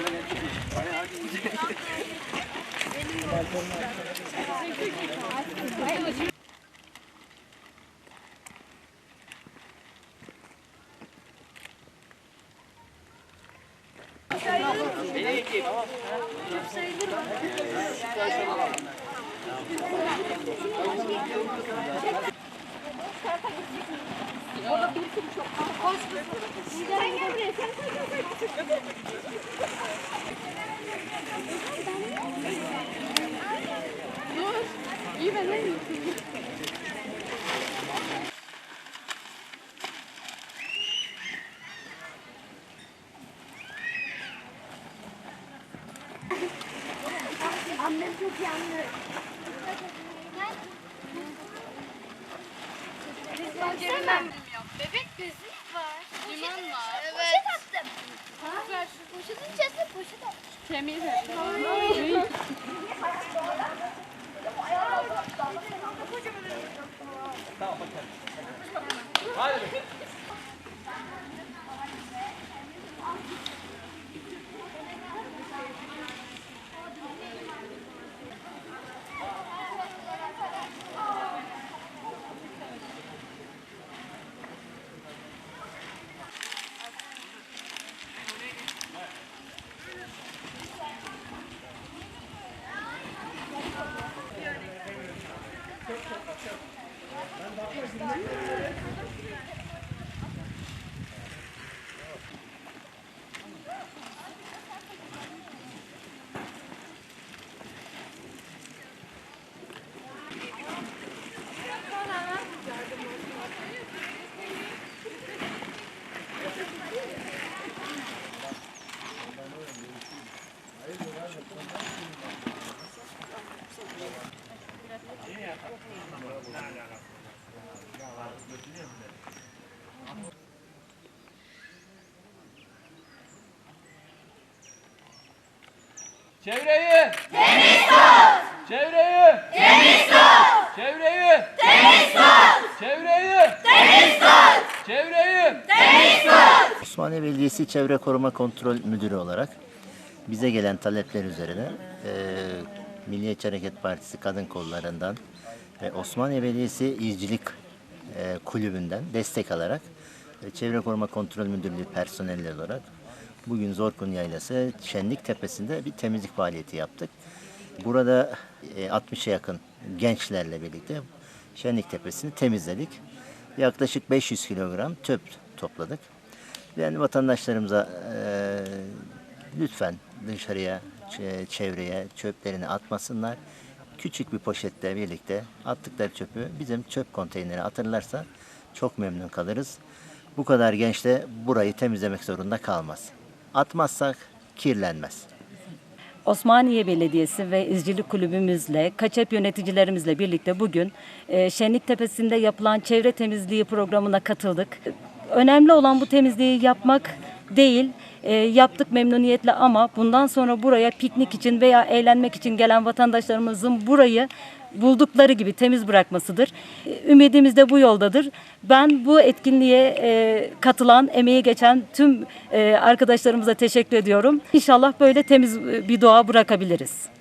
Sen gel buraya. Sen sen Annem çok iyi anlıyor. Baksana. Bebek gözlük var. Limon var. Evet. Poşet attım. Ha? Poşetin içerisinde poşet attım. Temiz. Çevreyi! Temiz tut! Çevreyi! Temiz tut! Çevreyi! Temiz tut! Çevreyi! Temiz tut! Çevreyi! Osmaniye Belediyesi Çevre Koruma Kontrol Müdürü olarak bize gelen talepler üzerine e, Milliyetçi Hareket Partisi kadın kollarından ve Osmaniye Belediyesi İzcilik e, Kulübü'nden destek alarak e, Çevre Koruma Kontrol Müdürlüğü personeli olarak bugün Zorkun Yaylası Şenlik Tepesi'nde bir temizlik faaliyeti yaptık. Burada e, 60'a yakın gençlerle birlikte Şenlik Tepesi'ni temizledik. Yaklaşık 500 kilogram çöp topladık. Yani vatandaşlarımıza eee, lütfen dışarıya, çevreye çöplerini atmasınlar. Küçük bir poşetle birlikte attıkları çöpü bizim çöp konteynerine atırlarsa çok memnun kalırız. Bu kadar genç de burayı temizlemek zorunda kalmaz. Atmazsak kirlenmez. Osmaniye Belediyesi ve İzcilik Kulübümüzle, kaçep yöneticilerimizle birlikte bugün e, Şenlik Tepesi'nde yapılan çevre temizliği programına katıldık. Önemli olan bu temizliği yapmak değil, e, yaptık memnuniyetle ama bundan sonra buraya piknik için veya eğlenmek için gelen vatandaşlarımızın burayı buldukları gibi temiz bırakmasıdır. E, Ümidimiz de bu yoldadır. Ben bu etkinliğe e, katılan, emeği geçen tüm e, arkadaşlarımıza teşekkür ediyorum. İnşallah böyle temiz e, bir doğa bırakabiliriz.